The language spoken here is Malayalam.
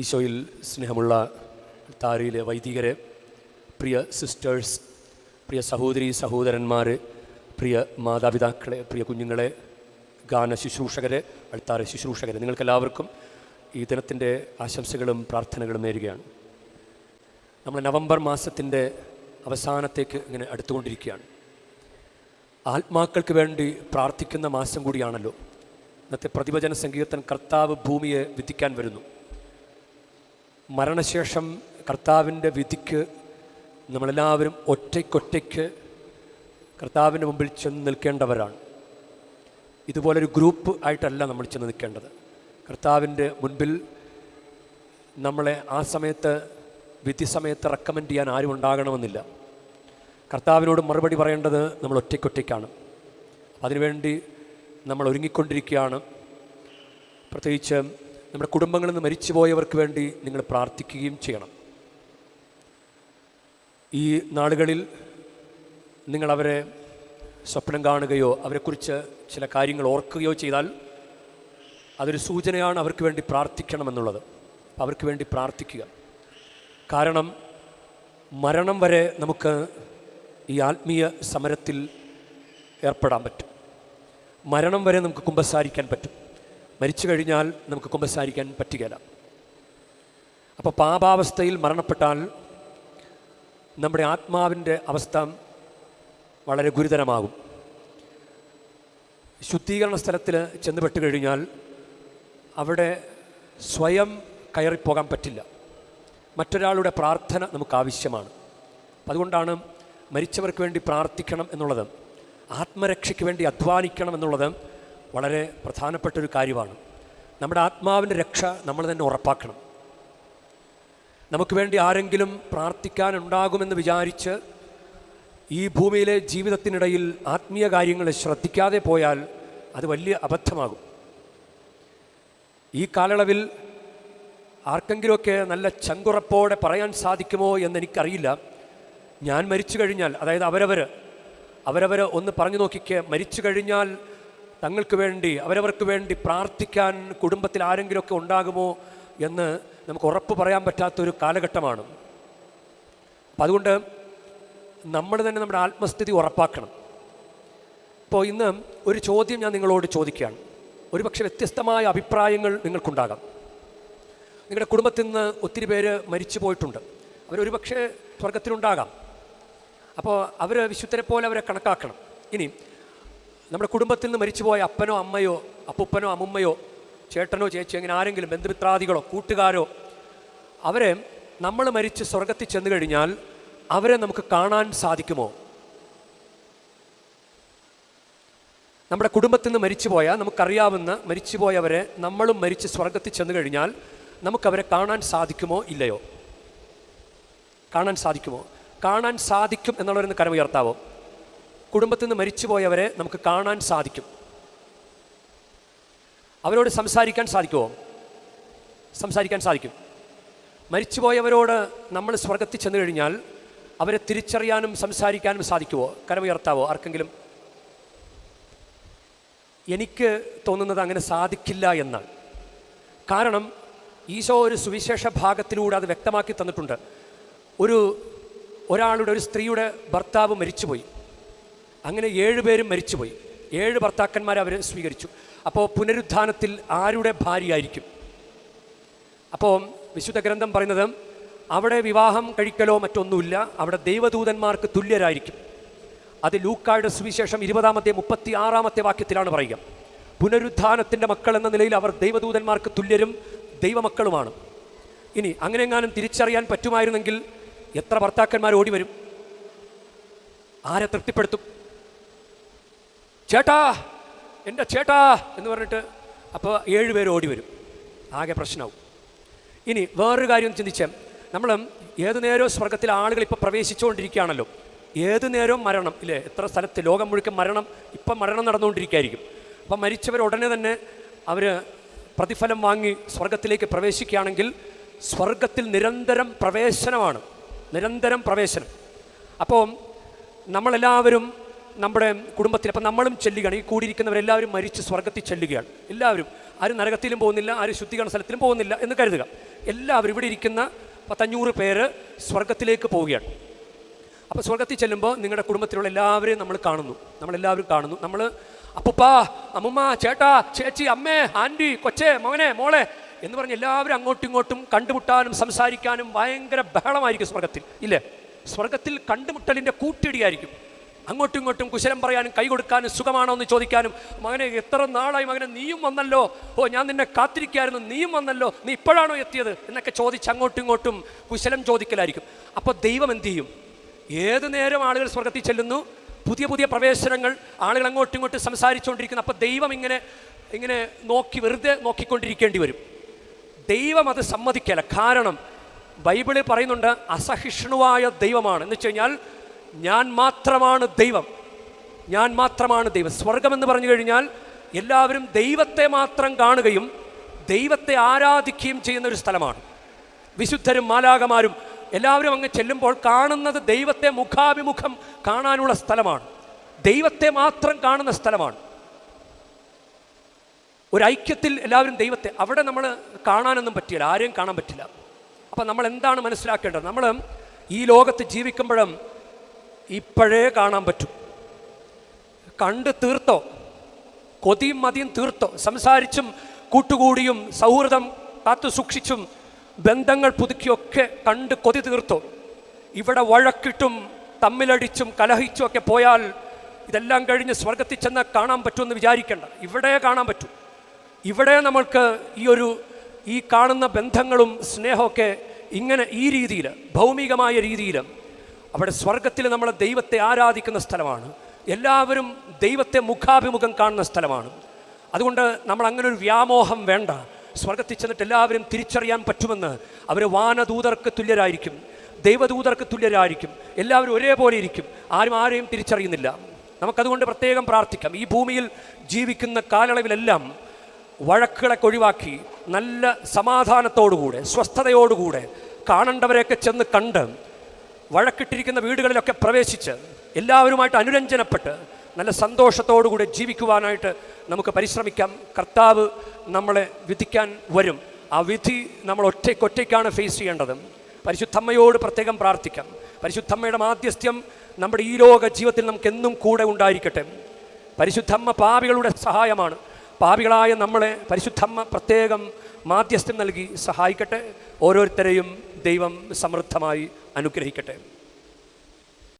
ഈശോയിൽ സ്നേഹമുള്ള താരയിലെ വൈദികരെ പ്രിയ സിസ്റ്റേഴ്സ് പ്രിയ സഹോദരി സഹോദരന്മാർ പ്രിയ മാതാപിതാക്കളെ പ്രിയ കുഞ്ഞുങ്ങളെ ഗാന ശുശ്രൂഷകരെ അൾത്താര ശുശ്രൂഷകരെ നിങ്ങൾക്കെല്ലാവർക്കും ഈ ദിനത്തിന്റെ ആശംസകളും പ്രാർത്ഥനകളും നേരുകയാണ്. നമ്മൾ നവംബർ മാസത്തിന്റെ അവസാനത്തേക്ക് ഇങ്ങനെ അടുത്തുകൊണ്ടിരിക്കുകയാണ്. ആത്മാക്കൾക്ക് വേണ്ടി പ്രാർത്ഥിക്കുന്ന മാസം കൂടിയാണല്ലോ. ഇന്നത്തെ പ്രതിവചന സങ്കീർത്തൻ കർത്താവ് ഭൂമിയെ വിധിക്കാൻ വരുന്നു. മരണശേഷം കർത്താവിന്റെ വിധിക്ക് നമ്മളെല്ലാവരും ഒറ്റയ്ക്കൊറ്റയ്ക്ക് കർത്താവിന്റെ മുമ്പിൽ ചെന്ന് നിൽക്കേണ്ടവരാണ്. ഇതുപോലൊരു ഗ്രൂപ്പ് ആയിട്ടല്ല നമ്മൾ ചെന്ന് നിൽക്കേണ്ടത്. കർത്താവിന്റെ മുൻപിൽ നമ്മളെ ആ സമയത്ത് വിധി സമയത്ത് റെക്കമെൻഡ് ചെയ്യാൻ ആരും ഉണ്ടാകണമെന്നില്ല. കർത്താവിനോട് മറുപടി പറയേണ്ടത് നമ്മൾ ഒറ്റയ്ക്കൊറ്റയ്ക്കാണ്. അതിനുവേണ്ടി നമ്മൾ ഒരുങ്ങിക്കൊണ്ടിരിക്കുകയാണ്. പ്രത്യേകിച്ച് നമ്മുടെ കുടുംബങ്ങളിൽ നിന്ന് മരിച്ചുപോയവർക്ക് വേണ്ടി നിങ്ങൾ പ്രാർത്ഥിക്കുകയും ചെയ്യണം. ഈ നാളുകളിൽ നിങ്ങളവരെ സ്വപ്നം കാണുകയോ അവരെക്കുറിച്ച് ചില കാര്യങ്ങൾ ഓർക്കുകയോ ചെയ്താൽ അതൊരു സൂചനയാണ് അവർക്ക് വേണ്ടി പ്രാർത്ഥിക്കണമെന്നുള്ളത്. അവർക്ക് വേണ്ടി പ്രാർത്ഥിക്കുക. കാരണം മരണം വരെ നമുക്ക് ഈ ആത്മീയ സമരത്തിൽ ഏർപ്പെടാൻ പറ്റും. മരണം വരെ നമുക്ക് കുമ്പസാരിക്കാൻ പറ്റും. മരിച്ചു കഴിഞ്ഞാൽ നമുക്ക് കുമ്പസാരിക്കാൻ പറ്റുകയില്ല അപ്പോൾ പാപാവസ്ഥയിൽ മരണപ്പെട്ടാൽ നമ്മുടെ ആത്മാവിന്റെ അവസ്ഥ വളരെ ഗുരുതരമാകും. ശുദ്ധീകരണ സ്ഥലത്തിൽ ചെന്നുപെട്ട് കഴിഞ്ഞാൽ അവിടെ സ്വയം കയറിപ്പോകാൻ പറ്റില്ല. മറ്റൊരാളുടെ പ്രാർത്ഥന നമുക്ക് ആവശ്യമാണ്. അതുകൊണ്ടാണ് മരിച്ചവർക്ക് വേണ്ടി പ്രാർത്ഥിക്കണം എന്നുള്ളത് ആത്മരക്ഷയ്ക്ക് വേണ്ടി അധ്വാനിക്കണം എന്നുള്ളത് വളരെ പ്രധാനപ്പെട്ട ഒരു കാര്യമാണ്. നമ്മുടെ ആത്മാവിന്റെ രക്ഷ നമ്മൾ തന്നെ ഉറപ്പാക്കണം. നമുക്ക് വേണ്ടി ആരെങ്കിലും പ്രാർത്ഥിക്കാനുണ്ടാകുമെന്ന് വിചാരിച്ച് ഈ ഭൂമിയിലെ ജീവിതത്തിനിടയിൽ ആത്മീയ കാര്യങ്ങൾ ശ്രദ്ധിക്കാതെ പോയാൽ അത് വലിയ അബദ്ധമാകും. ഈ കാലയളവിൽ ആർക്കെങ്കിലുമൊക്കെ നല്ല ചങ്കുറപ്പോടെ പറയാൻ സാധിക്കുമോ എന്നെനിക്കറിയില്ല. ഞാൻ മരിച്ചു കഴിഞ്ഞാൽ അതായത് അവരവർ അവരവർ ഒന്ന് പറഞ്ഞു നോക്കിക്ക് മരിച്ചു കഴിഞ്ഞാൽ തങ്ങൾക്ക് വേണ്ടി അവരവർക്ക് വേണ്ടി പ്രാർത്ഥിക്കാൻ കുടുംബത്തിൽ ആരെങ്കിലുമൊക്കെ ഉണ്ടാകുമോ എന്ന് നമുക്ക് ഉറപ്പ് പറയാൻ പറ്റാത്തൊരു കാലഘട്ടമാണ്. അപ്പം അതുകൊണ്ട് നമ്മൾ തന്നെ നമ്മുടെ ആത്മസ്ഥിതി ഉറപ്പാക്കണം. ഇപ്പോൾ ഇന്ന് ഒരു ചോദ്യം ഞാൻ നിങ്ങളോട് ചോദിക്കുകയാണ്. ഒരുപക്ഷെ വ്യത്യസ്തമായ അഭിപ്രായങ്ങൾ നിങ്ങൾക്കുണ്ടാകാം. നിങ്ങളുടെ കുടുംബത്തിൽ നിന്ന് ഒത്തിരി പേര് മരിച്ചു പോയിട്ടുണ്ട്. അവരൊരുപക്ഷെ സ്വർഗത്തിലുണ്ടാകാം. അപ്പോൾ അവർ വിശുദ്ധരെ പോലെ അവരെ കണക്കാക്കണം. ഇനി നമ്മുടെ കുടുംബത്തിൽ നിന്ന് മരിച്ചുപോയ അപ്പനോ അമ്മയോ അപ്പുപ്പനോ അമ്മുമ്മയോ ചേട്ടനോ ചേച്ചിയോ അങ്ങനെ ആരെങ്കിലും ബന്ധുമിത്രാദികളോ കൂട്ടുകാരോ അവരെ നമ്മൾ മരിച്ച് സ്വർഗത്തിൽ ചെന്ന് കഴിഞ്ഞാൽ അവരെ നമുക്ക് കാണാൻ സാധിക്കുമോ? നമ്മുടെ കുടുംബത്തിൽ നിന്ന് മരിച്ചുപോയ നമുക്കറിയാവുന്ന മരിച്ചുപോയവരെ നമ്മളും മരിച്ച് സ്വർഗത്തിൽ ചെന്ന് കഴിഞ്ഞാൽ നമുക്കവരെ കാണാൻ സാധിക്കുമോ ഇല്ലയോ? കാണാൻ സാധിക്കുമോ? കാണാൻ സാധിക്കും എന്നുള്ളവരൊന്ന് കരമുയർത്താവോ കുടുംബത്തിൽ നിന്ന് മരിച്ചുപോയവരെ നമുക്ക് കാണാൻ സാധിക്കും. അവരോട് സംസാരിക്കാൻ സാധിക്കുമോ സംസാരിക്കാൻ സാധിക്കും. മരിച്ചുപോയവരോട് നമ്മൾ സ്വർഗത്തിൽ ചെന്നു കഴിഞ്ഞാൽ അവരെ തിരിച്ചറിയാനും സംസാരിക്കാനും സാധിക്കുമോ കരമുയർത്താവോ ആർക്കെങ്കിലും? എനിക്ക് തോന്നുന്നത് അങ്ങനെ സാധിക്കില്ല എന്നാണ്. കാരണം ഈശോ ഒരു സുവിശേഷ ഭാഗത്തിലൂടെ അത് വ്യക്തമാക്കി തന്നിട്ടുണ്ട്. ഒരു ഒരാളുടെ ഒരു സ്ത്രീയുടെ ഭർത്താവ് മരിച്ചുപോയി. അങ്ങനെ ഏഴുപേരും മരിച്ചുപോയി. ഏഴ് ഭർത്താക്കന്മാർ അവർ സ്വീകരിച്ചു. അപ്പോൾ പുനരുത്ഥാനത്തിൽ ആരുടെ ഭാര്യയായിരിക്കും? അപ്പോൾ വിശുദ്ധ ഗ്രന്ഥം പറയുന്നത് അവിടെ വിവാഹം കഴിക്കലോ മറ്റൊന്നുമില്ല അവിടെ ദൈവദൂതന്മാർക്ക് തുല്യരായിരിക്കും. അത് ലൂക്കായുടെ സുവിശേഷം ഇരുപതാമത്തെ മുപ്പത്തി ആറാമത്തെ വാക്യത്തിലാണ് പറയുക. പുനരുത്ഥാനത്തിന്റെ മക്കൾ എന്ന നിലയിൽ അവർ ദൈവദൂതന്മാർക്ക് തുല്യരും ദൈവമക്കളുമാണ്. ഇനി അങ്ങനെയെങ്ങാനും തിരിച്ചറിയാൻ പറ്റുമായിരുന്നെങ്കിൽ എത്ര ഭർത്താക്കന്മാർ ഓടിവരും? ആരെ തൃപ്തിപ്പെടുത്തും? ചേട്ടാ എന്റെ ചേട്ടാ എന്ന് പറഞ്ഞിട്ട് അപ്പോൾ ഏഴ് പേര് ഓടി വരും. ആകെ പ്രശ്നമാവും. ഇനി വേറൊരു കാര്യം ചിന്തിച്ചാൽ നമ്മൾ ഏതു നേരവും സ്വർഗത്തിലെ ആളുകൾ ഇപ്പോൾ പ്രവേശിച്ചുകൊണ്ടിരിക്കുകയാണല്ലോ. ഏതു നേരവും മരണം ഇല്ലേ? എത്ര സ്ഥലത്ത് ലോകം മുഴുക്കൻ മരണം ഇപ്പം മരണം നടന്നുകൊണ്ടിരിക്കുകയായിരിക്കും. അപ്പം മരിച്ചവർ ഉടനെ തന്നെ അവർ പ്രതിഫലം വാങ്ങി സ്വർഗത്തിലേക്ക് പ്രവേശിക്കുകയാണെങ്കിൽ സ്വർഗത്തിൽ നിരന്തരം പ്രവേശനമാണ്. നിരന്തരം പ്രവേശനം. അപ്പോൾ നമ്മളെല്ലാവരും നമ്മുടെ കുടുംബത്തിൽ അപ്പം നമ്മളും ചെല്ലുകയാണ്. ഈ കൂടിയിരിക്കുന്നവരെല്ലാവരും മരിച്ച് സ്വർഗത്തിൽ ചെല്ലുകയാണ്. എല്ലാവരും. ആരും നരകത്തിലും പോകുന്നില്ല ആരും ശുദ്ധീകരണ സ്ഥലത്തിലും പോകുന്നില്ല എന്ന് കരുതുക. എല്ലാവരും ഇവിടെ ഇരിക്കുന്ന പത്തഞ്ഞൂറ് പേര് സ്വർഗത്തിലേക്ക് പോവുകയാണ്. അപ്പോൾ സ്വർഗത്തിൽ ചെല്ലുമ്പോൾ നിങ്ങളുടെ കുടുംബത്തിലുള്ള എല്ലാവരെയും നമ്മൾ കാണുന്നു. നമ്മളെല്ലാവരും കാണുന്നു. നമ്മൾ അപ്പുപ്പാ അമ്മുമ്മ ചേട്ടാ ചേച്ചി അമ്മേ ആന്റി കൊച്ചേ മോനെ മോളെ എന്ന് പറഞ്ഞ് എല്ലാവരും അങ്ങോട്ടും ഇങ്ങോട്ടും കണ്ടുമുട്ടാനും സംസാരിക്കാനും ഭയങ്കര ബഹളമായിരിക്കും സ്വർഗത്തിൽ. ഇല്ലേ? സ്വർഗത്തിൽ കണ്ടുമുട്ടലിന്റെ കൂട്ടിടിയായിരിക്കും. അങ്ങോട്ടും ഇങ്ങോട്ടും കുശലം പറയാനും കൈ കൊടുക്കാനും സുഖമാണോ എന്ന് ചോദിക്കാനും മകനെ എത്ര നാളായി മകനെ നീയും വന്നല്ലോ? ഓ ഞാൻ നിന്നെ കാത്തിരിക്കായിരുന്നു നീയും വന്നല്ലോ നീ ഇപ്പോഴാണോ എത്തിയത്? എന്നൊക്കെ ചോദിച്ച് അങ്ങോട്ടും ഇങ്ങോട്ടും കുശലം ചോദിക്കലായിരിക്കും. അപ്പോൾ ദൈവം എന്ത് ചെയ്യും? ഏത് നേരം ആളുകൾ സ്വർഗത്തിൽ ചെല്ലുന്നു പുതിയ പുതിയ പ്രവേശനങ്ങൾ ആളുകൾ അങ്ങോട്ടും ഇങ്ങോട്ടും സംസാരിച്ചുകൊണ്ടിരിക്കുന്നു അപ്പോൾ ദൈവം ഇങ്ങനെ ഇങ്ങനെ നോക്കി വെറുതെ നോക്കിക്കൊണ്ടിരിക്കേണ്ടി വരും. ദൈവം അത് സമ്മതിക്കല. കാരണം ബൈബിളിൽ പറയുന്നുണ്ട് അസഹിഷ്ണുവായ ദൈവമാണ്. എന്ന് വെച്ച് കഴിഞ്ഞാൽ ഞാൻ മാത്രമാണ് ദൈവം. ഞാൻ മാത്രമാണ് ദൈവം. സ്വർഗമെന്ന് പറഞ്ഞു കഴിഞ്ഞാൽ എല്ലാവരും ദൈവത്തെ മാത്രം കാണുകയും ദൈവത്തെ ആരാധിക്കുകയും ചെയ്യുന്ന ഒരു സ്ഥലമാണ്. വിശുദ്ധരും മാലാകമാരും എല്ലാവരും അങ്ങ് ചെല്ലുമ്പോൾ കാണുന്നത് ദൈവത്തെ മുഖാഭിമുഖം കാണാനുള്ള സ്ഥലമാണ്. ദൈവത്തെ മാത്രം കാണുന്ന സ്ഥലമാണ്. ഒരു ഐക്യത്തിൽ എല്ലാവരും ദൈവത്തെ അവിടെ നമ്മൾ കാണാനൊന്നും പറ്റില്ല ആരെയും കാണാൻ പറ്റില്ല. അപ്പം നമ്മൾ എന്താണ് മനസ്സിലാക്കേണ്ടത്? നമ്മൾ ഈ ലോകത്ത് ജീവിക്കുമ്പോഴും ഇപ്പോഴേ കാണാൻ പറ്റും. കണ്ട് തീർത്തോ? കൊതിയും മതിയും തീർത്തോ? സംസാരിച്ചും കൂട്ടുകൂടിയും സൗഹൃദം കാത്തു സൂക്ഷിച്ചും ബന്ധങ്ങൾ പുതുക്കിയൊക്കെ കണ്ട് കൊതി തീർത്തോ? ഇവിടെ വഴക്കിട്ടും തമ്മിലടിച്ചും കലഹിച്ചും ഒക്കെ പോയാൽ ഇതെല്ലാം കഴിഞ്ഞ് സ്വർഗത്തിൽ ചെന്ന് കാണാൻ പറ്റുമെന്ന് വിചാരിക്കേണ്ട. ഇവിടെ കാണാൻ പറ്റും. ഇവിടെ നമ്മൾക്ക് ഈ ഒരു ഈ കാണുന്ന ബന്ധങ്ങളും സ്നേഹമൊക്കെ ഇങ്ങനെ ഈ രീതിയിൽ ഭൗമികമായ രീതിയിൽ അവിടെ സ്വർഗത്തിൽ നമ്മൾ ദൈവത്തെ ആരാധിക്കുന്ന സ്ഥലമാണ്. എല്ലാവരും ദൈവത്തെ മുഖാഭിമുഖം കാണുന്ന സ്ഥലമാണ്. അതുകൊണ്ട് നമ്മൾ അങ്ങനെ ഒരു വ്യാമോഹം വേണ്ട. സ്വർഗത്തിൽ ചെന്നിട്ട് എല്ലാവരും തിരിച്ചറിയാൻ പറ്റുമെന്ന്. അവർ വാനദൂതർക്ക് തുല്യരായിരിക്കും. ദൈവദൂതർക്ക് തുല്യരായിരിക്കും. എല്ലാവരും ഒരേപോലെ ഇരിക്കും. ആരും ആരെയും തിരിച്ചറിയുന്നില്ല. നമുക്കതുകൊണ്ട് പ്രത്യേകം പ്രാർത്ഥിക്കാം. ഈ ഭൂമിയിൽ ജീവിക്കുന്ന കാലയളവിലെല്ലാം വഴക്കുകളെ ഒഴിവാക്കി നല്ല സമാധാനത്തോടുകൂടെ സ്വസ്ഥതയോടുകൂടെ കാണേണ്ടവരെയൊക്കെ ചെന്ന് കണ്ട് വഴക്കിട്ടിരിക്കുന്ന വീടുകളിലൊക്കെ പ്രവേശിച്ച് എല്ലാവരുമായിട്ട് അനുരഞ്ജനപ്പെട്ട് നല്ല സന്തോഷത്തോടുകൂടി ജീവിക്കുവാനായിട്ട് നമുക്ക് പരിശ്രമിക്കാം. കർത്താവ് നമ്മളെ വിധിക്കാൻ വരും. ആ വിധി നമ്മൾ ഒറ്റയ്ക്കൊറ്റയ്ക്കാണ് ഫേസ് ചെയ്യേണ്ടത്. പരിശുദ്ധമ്മയോട് പ്രത്യേകം പ്രാർത്ഥിക്കാം. പരിശുദ്ധമ്മയുടെ മാധ്യസ്ഥ്യം നമ്മുടെ ഈ ലോക ജീവിതത്തിൽ നമുക്ക് എന്നും കൂടെ ഉണ്ടായിരിക്കട്ടെ. പരിശുദ്ധമ്മ പാപികളുടെ സഹായമാണ്. പാപികളായ നമ്മളെ പരിശുദ്ധമ്മ പ്രത്യേകം മാധ്യസ്ഥ്യം നൽകി സഹായിക്കട്ടെ. ഓരോരുത്തരെയും ദൈവം സമൃദ്ധമായി അനുഗ്രഹിക്കട്ടെ.